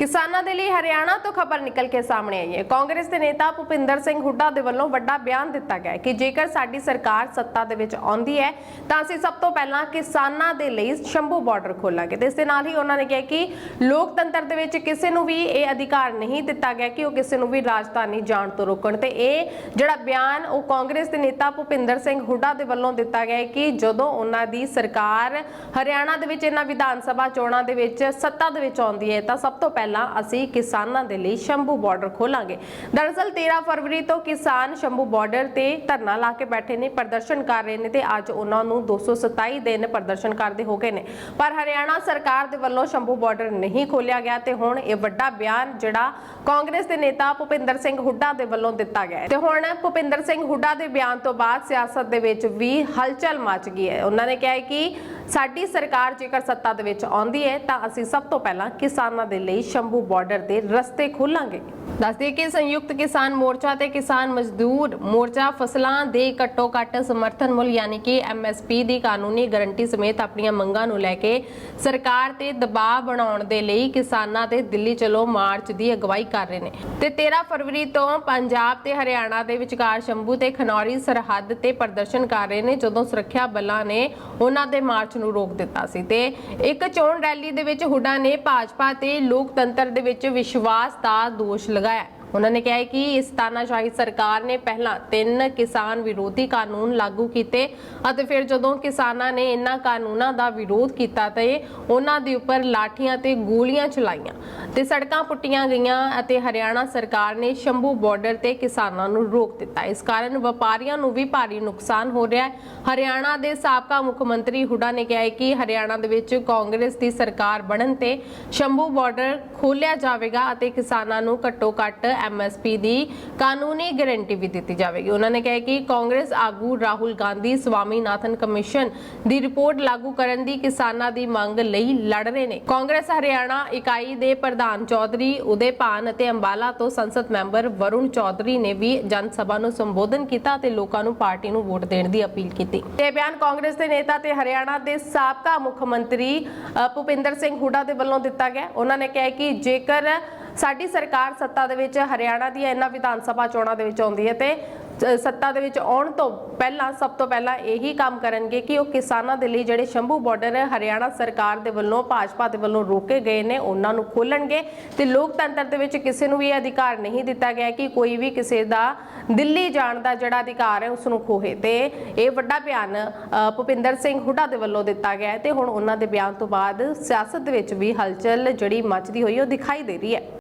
ਕਿਸਾਨਾਂ ਦੇ ਲਈ ਹਰਿਆਣਾ ਤੋਂ ਖਬਰ ਨਿਕਲ ਕੇ ਸਾਹਮਣੇ ਆਈ ਹੈ। ਕਾਂਗਰਸ ਦੇ ਨੇਤਾ ਭੁਪਿੰਦਰ ਸਿੰਘ ਹੁੱਡਾ ਦੇ ਵੱਲੋਂ ਵੱਡਾ ਬਿਆਨ ਦਿੱਤਾ ਗਿਆ ਕਿ ਜੇਕਰ ਸਾਡੀ ਸਰਕਾਰ ਸੱਤਾ ਦੇ ਵਿੱਚ ਆਉਂਦੀ ਹੈ, ਤਾਂ ਅਸੀਂ ਸਭ ਤੋਂ ਪਹਿਲਾਂ ਕਿਸਾਨਾਂ ਦੇ ਲਈ ਸ਼ੰਭੂ ਬਾਰਡਰ ਖੋਲਾਂਗੇ। ਤੇ ਇਸ ਦੇ ਨਾਲ ਹੀ ਉਹਨਾਂ ਨੇ ਕਿਹਾ ਕਿ ਲੋਕਤੰਤਰ ਦੇ ਵਿੱਚ ਕਿਸੇ ਨੂੰ ਵੀ ਇਹ ਅਧਿਕਾਰ ਨਹੀਂ ਦਿੱਤਾ ਗਿਆ ਕਿ ਉਹ ਕਿਸੇ ਨੂੰ ਵੀ ਰਾਜਧਾਨੀ ਜਾਣ ਤੋਂ ਰੋਕਣ। ਤੇ ਇਹ ਜਿਹੜਾ ਬਿਆਨ ਉਹ ਕਾਂਗਰਸ ਦੇ ਨੇਤਾ ਭੁਪਿੰਦਰ ਸਿੰਘ ਹੁੱਡਾ ਦੇ ਵੱਲੋਂ ਦਿੱਤਾ ਗਿਆ ਕਿ ਜਦੋਂ ਉਹਨਾਂ ਦੀ ਸਰਕਾਰ ਹਰਿਆਣਾ ਦੇ ਵਿੱਚ ਇਹਨਾਂ ਵਿਧਾਨ ਸਭਾ ਚੋਣਾਂ ਦੇ ਵਿੱਚ ਸੱਤਾ ਦੇ ਵਿੱਚ ਆਉਂਦੀ ਹੈ, ਤਾਂ ਸਭ ਤੋਂ ਪਹਿਲਾਂ ਅਸੀਂ ਕਿਸਾਨਾਂ ਦੇ ਲਈ ਸ਼ੰਭੂ ਬਾਰਡਰ ਖੋਲਾਂਗੇ। ਦਰਅਸਲ 13 ਫਰਵਰੀ ਤੋਂ ਕਿਸਾਨ ਸ਼ੰਭੂ ਬਾਰਡਰ ਤੇ ਧਰਨਾ ਲਾ ਕੇ ਬੈਠੇ ਨੇ, ਪ੍ਰਦਰਸ਼ਨ ਕਰ ਰਹੇ ਨੇ ਤੇ ਅੱਜ ਉਹਨਾਂ ਨੂੰ 227 ਦਿਨ ਪ੍ਰਦਰਸ਼ਨ ਕਰਦੇ ਹੋ ਗਏ ਨੇ। ਪਰ ਹਰਿਆਣਾ ਸਰਕਾਰ ਦੇ ਵੱਲੋਂ ਸ਼ੰਭੂ ਬਾਰਡਰ ਨਹੀਂ ਖੋਲਿਆ ਗਿਆ ਤੇ ਹੁਣ ਇਹ ਵੱਡਾ ਬਿਆਨ ਜਿਹੜਾ ਕਾਂਗਰਸ ਦੇ ਨੇਤਾ ਭੁਪਿੰਦਰ ਸਿੰਘ ਹੁੱਡਾ ਦੇ ਵੱਲੋਂ ਦਿੱਤਾ ਗਿਆ ਤੇ ਹੁਣ ਭੁਪਿੰਦਰ ਸਿੰਘ ਹੁੱਡਾ ਦੇ ਬਿਆਨ ਤੋਂ ਬਾਅਦ ਸਿਆਸਤ ਦੇ ਵਿੱਚ ਵੀ ਹਲਚਲ ਮਚ ਗਈ ਹੈ। ਉਹਨਾਂ ਨੇ ਕਿਹਾ ਕਿ ਸਾਡੀ ਸਰਕਾਰ ਜੇਕਰ ਸੱਤਾ ਦੇ ਵਿੱਚ ਆਉਂਦੀ ਹੈ, ਤਾਂ ਅਸੀਂ ਸਭ ਤੋਂ ਪਹਿਲਾਂ ਕਿਸਾਨਾਂ ਦੇ ਲਈ ਸ਼ੰਭੂ ਬਾਰਡਰ ਦੇ ਰਸਤੇ ਖੋਲਾਂਗੇ। ਦੱਸਦੇ ਕਿ ਸੰਯੁਕਤ ਕਿਸਾਨ ਮੋਰਚਾ ਤੇ ਕਿਸਾਨ ਮਜ਼ਦੂਰ ਮੋਰਚਾ ਫਸਲਾਂ ਦੇ ਘੱਟੋ ਘੱਟ ਸਮਰਥਨ ਮੁੱਲ ਯਾਨੀ ਕਿ ਐਮਐਸਪੀ ਦੀ ਕਾਨੂੰਨੀ ਗਾਰੰਟੀ ਸਮੇਤ ਆਪਣੀਆਂ ਮੰਗਾਂ ਨੂੰ ਲੈ ਕੇ ਸਰਕਾਰ ਤੇ ਦਬਾਅ ਬਣਾਉਣ ਦੇ ਲਈ ਕਿਸਾਨਾਂ ਤੇ ਦਿੱਲੀ ਚਲੋ ਮਾਰਚ ਦੀ ਅਗਵਾਈ ਕਰ ਰਹੇ ਨੇ। ਤੇ 13 ਫਰਵਰੀ ਤੋਂ ਪੰਜਾਬ ਤੇ ਹਰਿਆਣਾ ਦੇ ਵਿਚਕਾਰ ਸ਼ੰਭੂ ਤੇ ਖਨੌਰੀ ਸਰਹੱਦ ਤੇ ਪ੍ਰਦਰਸ਼ਨ ਕਰ ਰਹੇ ਨੇ, ਜਦੋਂ ਸੁਰੱਖਿਆ ਬਲਾਂ ਨੇ ਉਹਨਾਂ ਦੇ ਮਾਰਚ ਨੂੰ ਰੋਕ ਦਿੱਤਾ ਸੀ ਤੇ ਇੱਕ ਚੋਣ ਰੈਲੀ ਦੇ ਵਿੱਚ ਹੁੱਡਾ ਨੇ ਭਾਜਪਾ ਤੇ ਲੋਕਤੰਤਰ ਦੇ ਵਿੱਚ ਵਿਸ਼ਵਾਸ ਦਾ ਦੋਸ਼ ਲਗਾਇਆ। ਉਹਨਾਂ ਨੇ ਕਿਹਾ ਹੈ ਕਿ ਇਸ ਤਾਨਾਸ਼ਾਹੀ ਸਰਕਾਰ ਨੇ ਪਹਿਲਾਂ ਤਿੰਨ ਕਿਸਾਨ ਵਿਰੋਧੀ ਕਾਨੂੰਨ ਲਾਗੂ ਕੀਤੇ ਅਤੇ ਫਿਰ ਜਦੋਂ ਕਿਸਾਨਾਂ ਨੇ ਇਹਨਾਂ ਕਾਨੂੰਨਾਂ ਦਾ ਵਿਰੋਧ ਕੀਤਾ ਤੇ ਉਹਨਾਂ ਦੇ ਉੱਪਰ ਲਾਠੀਆਂ ਤੇ ਗੋਲੀਆਂ ਚਲਾਈਆਂ ਤੇ ਸੜਕਾਂ ਪੁੱਟੀਆਂ ਗਈਆਂ ਅਤੇ ਹਰਿਆਣਾ ਸਰਕਾਰ ਨੇ ਸ਼ੰਭੂ ਬਾਰਡਰ ਤੇ ਕਿਸਾਨਾਂ ਨੂੰ ਰੋਕ ਦਿੱਤਾ। ਇਸ ਕਾਰਨ ਵਪਾਰੀਆਂ ਨੂੰ ਵੀ ਭਾਰੀ ਨੁਕਸਾਨ ਹੋ ਰਿਹਾ ਹੈ। ਹਰਿਆਣਾ ਦੇ ਸਾਬਕਾ ਮੁੱਖ ਮੰਤਰੀ ਹੁੱਡਾ ਨੇ ਕਿਹਾ ਹੈ ਕਿ ਹਰਿਆਣਾ ਦੇ ਵਿੱਚ ਕਾਂਗਰਸ ਦੀ ਸਰਕਾਰ ਬਣਨ ਤੇ ਸ਼ੰਭੂ ਬਾਰਡਰ ਖੋਲਿਆ ਜਾਵੇਗਾ ਅਤੇ ਕਿਸਾਨਾਂ ਨੂੰ ਘੱਟੋ ਘੱਟ ਐਮਐਸਪੀ ਦੀ ਕਾਨੂੰਨੀ ਗਾਰੰਟੀ ਵੀ ਦਿੱਤੀ ਜਾਵੇਗੀ। ਉਹਨਾਂ ਨੇ ਕਿਹਾ ਕਿ ਕਾਂਗਰਸ ਆਗੂ ਰਾਹੁਲ ਗਾਂਧੀ, ਸਵਾਮੀਨਾਥਨ ਕਮਿਸ਼ਨ ਦੀ ਰਿਪੋਰਟ ਲਾਗੂ ਕਰਨ ਦੀ ਕਿਸਾਨਾਂ ਦੀ ਮੰਗ ਲਈ ਲੜ ਰਹੇ ਨੇ। ਕਾਂਗਰਸ ਹਰਿਆਣਾ ਇਕਾਈ ਦੇ ਪ੍ਰਧਾਨ ਚੌਧਰੀ ਉਦੇ ਭਾਨ ਅਤੇ ਅੰਬਾਲਾ ਤੋਂ ਸੰਸਦ ਮੈਂਬਰ ਵਰੁਣ ਚੌਧਰੀ ਨੇ ਵੀ ਜਨ ਸਭਾ ਨੂੰ ਸੰਬੋਧਨ ਕੀਤਾ ਤੇ ਲੋਕਾਂ ਨੂੰ ਪਾਰਟੀ ਨੂੰ ਵੋਟ ਦੇਣ ਦੀ ਅਪੀਲ ਕੀਤੀ। ਤੇ ਬਿਆਨ ਕਾਂਗਰਸ ਦੇ ਨੇਤਾ ਤੇ ਹਰਿਆਣਾ ਦੇ ਸਾਬਕਾ ਮੁੱਖ ਮੰਤਰੀ ਭੁਪਿੰਦਰ ਸਿੰਘ ਹੁੱਡਾ ਦੇ ਵੱਲੋਂ ਦਿੱਤਾ ਗਿਆ। ਉਹਨਾਂ ਨੇ ਕਿਹਾ ਕਿ ਜੇਕਰ ਸਾਡੀ ਸਰਕਾਰ ਸੱਤਾ ਦੇ ਵਿੱਚ ਹਰਿਆਣਾ ਦੀਆਂ ਇਹਨਾਂ ਵਿਧਾਨ ਸਭਾ ਚੋਣਾਂ ਦੇ ਵਿੱਚ ਆਉਂਦੀ ਹੈ ਤੇ ਸੱਤਾ ਦੇ ਵਿੱਚ ਆਉਣ ਤੋਂ ਪਹਿਲਾਂ, ਸਭ ਤੋਂ ਪਹਿਲਾਂ ਇਹੀ ਕੰਮ ਕਰਨਗੇ ਕਿ ਉਹ ਕਿਸਾਨਾਂ ਦੇ ਲਈ ਜਿਹੜੇ ਸ਼ੰਭੂ ਬਾਰਡਰ ਹਰਿਆਣਾ ਸਰਕਾਰ ਦੇ ਵੱਲੋਂ, ਭਾਜਪਾ ਦੇ ਵੱਲੋਂ ਰੋਕੇ ਗਏ ਨੇ, ਉਹਨਾਂ ਨੂੰ ਖੋਲਣਗੇ ਤੇ ਲੋਕਤੰਤਰ ਦੇ ਵਿੱਚ ਕਿਸੇ ਨੂੰ ਵੀ ਇਹ ਅਧਿਕਾਰ ਨਹੀਂ ਦਿੱਤਾ ਗਿਆ ਕਿ ਕੋਈ ਵੀ ਕਿਸੇ ਦਾ ਦਿੱਲੀ ਜਾਣ ਦਾ ਜਿਹੜਾ ਅਧਿਕਾਰ ਹੈ ਉਸ ਨੂੰ ਖੋਹੇ। ਤੇ ਇਹ ਵੱਡਾ ਬਿਆਨ ਭੁਪਿੰਦਰ ਸਿੰਘ ਹੁੱਡਾ ਦੇ ਵੱਲੋਂ ਦਿੱਤਾ ਗਿਆ ਹੈ ਤੇ ਹੁਣ ਉਹਨਾਂ ਦੇ ਬਿਆਨ ਤੋਂ ਬਾਅਦ ਸਿਆਸਤ ਦੇ ਵਿੱਚ ਵੀ ਹਲਚਲ ਜਿਹੜੀ ਮੱਚਦੀ ਹੋਈ ਉਹ ਦਿਖਾਈ ਦੇ ਰਹੀ ਹੈ।